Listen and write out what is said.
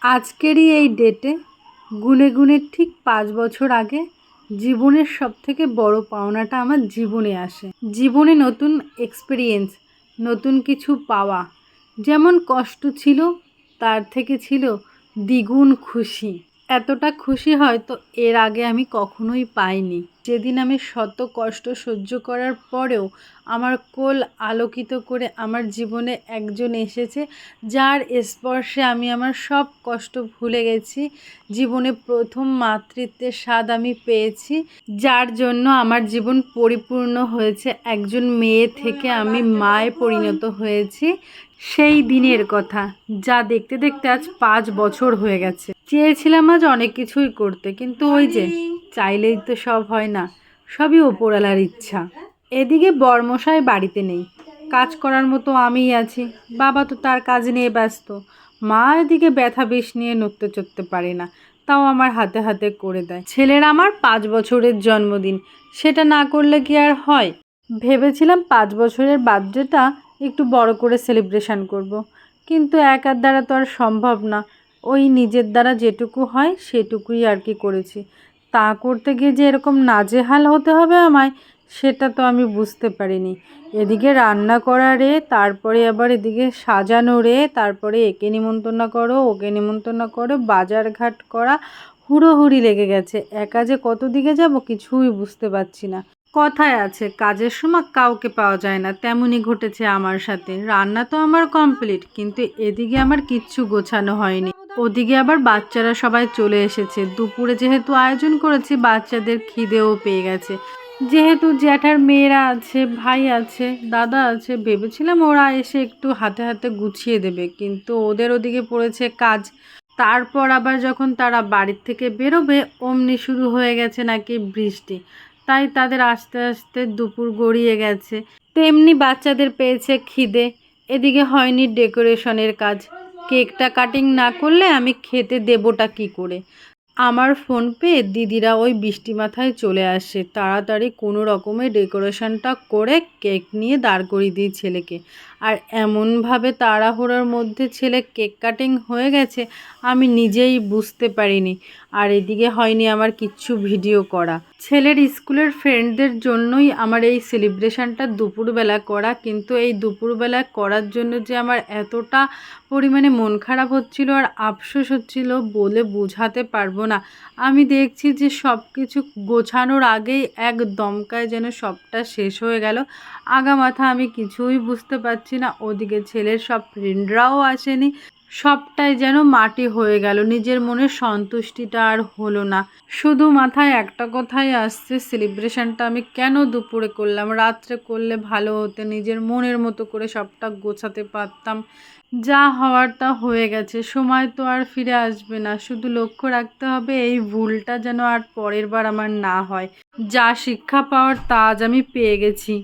আজকেরই এই ডেটে গুনে গুনে ঠিক পাঁচ বছর আগে জীবনের সব থেকে বড় পাওনাটা আমার জীবনে আসে। জীবনে নতুন এক্সপিরিয়েন্স নতুন কিছু পাওয়া। যেমন কষ্ট ছিল, তার থেকে ছিল দ্বিগুণ খুশি। এতটা খুশি হয়তো এর আগে আমি কখনোই পাইনি। যেদিন আমি শত কষ্ট সহ্য করার পরেও আমার কোল আলোকিত করে আমার জীবনে একজন এসেছে, যার স্পর্শে আমি আমার সব কষ্ট ভুলে গেছি, জীবনে প্রথম মাতৃত্বের স্বাদ আমি পেয়েছি, যার জন্য আমার জীবন পরিপূর্ণ হয়েছে। একজন মেয়ে থেকে আমি মায়ে পরিণত হয়েছি, সেই দিনের কথা, যা দেখতে দেখতে আজ পাঁচ বছর হয়ে গেছে। চেয়েছিলাম আজ অনেক কিছুই করতে, কিন্তু ওই যে চাইলেই তো সব হয় না, সবই ওপরওয়ালার ইচ্ছা। এদিকে বর্মশাই বাড়িতে নেই। কাজ করার মতো আমিই আছি, বাবা তো তার কাজ নিয়ে ব্যস্ত। মা এদিকে ব্যথা বিষ নিয়ে নড়তে চড়তে পারে না, তাও আমার হাতে হাতে করে দেয়। ছেলের আমার পাঁচ বছরের জন্মদিন, সেটা না করলে কি আর হয়? ভেবেছিলাম পাঁচ বছরের বার্থডেটা একটু বড় করে সেলিব্রেশন করব। কিন্তু একার দ্বারা তো আর সম্ভব না। ওই নিজের দ্বারা যেটুকু হয়, সেটুকুই আর কি করেছি। তা করতে গিয়ে যে এরকম নাজেহাল হতে হবে আমায়, সেটা তো আমি বুঝতে পারিনি। এদিকে রান্না করা রে, তারপরে আবার এদিকে সাজানো রে, তারপরে একে নিমন্ত্রণ করো, ওকে নিমন্ত্রণ করো বাজার ঘাট করা হুড়োহুড়ি লেগে গেছে। একা যে কত দিকে যাব কিছুই বুঝতে পারছি না। কথায় আছে, কাজের সময় কাউকে পাওয়া যায় না, তেমনই ঘটেছে আমার সাথে। রান্না তো আমার কমপ্লিট কিন্তু এদিকে আমার কিচ্ছু গোছানো হয়নি। ওদিকে আবার বাচ্চারা সবাই চলে এসেছে। দুপুরে যেহেতু আয়োজন করেছি, বাচ্চাদের খিদেও পেয়ে গেছে। যেহেতু জ্যাঠার মেয়েরা আছে, ভাই আছে, দাদা আছে, ভেবেছিলাম ওরা এসে একটু হাতে হাতে গুছিয়ে দেবে। কিন্তু ওদের ওদিকে পড়েছে কাজ। তারপর আবার যখন তারা বাড়ির থেকে বেরোবে, অমনি শুরু হয়ে গেছে নাকি বৃষ্টি। তাই তাদের আস্তে আস্তে দুপুর গড়িয়ে গেছে। তেমনি বাচ্চাদের পেয়েছে খিদে। এদিকে হয়নি ডেকোরেশনের কাজ। কেকটা কাটিং না করলে আমি খেতে দেবোটা কি করে? আমার ফোন পেয়ে দিদিরা ওই বৃষ্টি মাথায় চলে আসে। তাড়াতাড়ি কোনো রকমে ডেকোরেশনটা করে কেক নিয়ে দাঁড় করিয়ে দিই ছেলেকে। আর এমনভাবে তাড়াহুড়োর মধ্যে ছেলে কেক কাটিং হয়ে গেছে, আমি নিজেই বুঝতে পারিনি। আর এদিকে হয়নি আমার কিচ্ছু ভিডিও করা। ছেলের স্কুলের ফ্রেন্ডদের জন্যই আমার এই সেলিব্রেশনটা দুপুরবেলা করা, কিন্তু এই দুপুরবেলা করার জন্য যে আমার এতটা পরিমাণে মন খারাপ হচ্ছিল আর আফসোস হচ্ছিল বলে বোঝাতে পারব না। আমি দেখছি যে সব কিছু গোছানোর আগেই এক দমকায় যেন সবটা শেষ হয়ে গেল। আগা মাথা আমি কিছুই বুঝতে পারছি না। ওদিকে ছেলের সব ফ্রেন্ডরাও আসেনি। সবটাই যেন মাটি হয়ে গেল। নিজের মনে সন্তুষ্টিটা আর হলো না। শুধু মাথায় একটা কথাই আসছে সেলিব্রেশনটা আমি কেন দুপুরে করলাম? রাত্রে করলে ভালো হতে। নিজের মনের মতো করে সবটা গোছাতে পারতাম। যা হওয়ার তা হয়ে গেছে। সময় তো আর ফিরে আসবে না। শুধু লক্ষ্য রাখতে হবে, এই ভুলটা যেন আর পরের বার আমার না হয়। যা শিক্ষা পাওয়ার তা আজ আমি পেয়ে গেছি।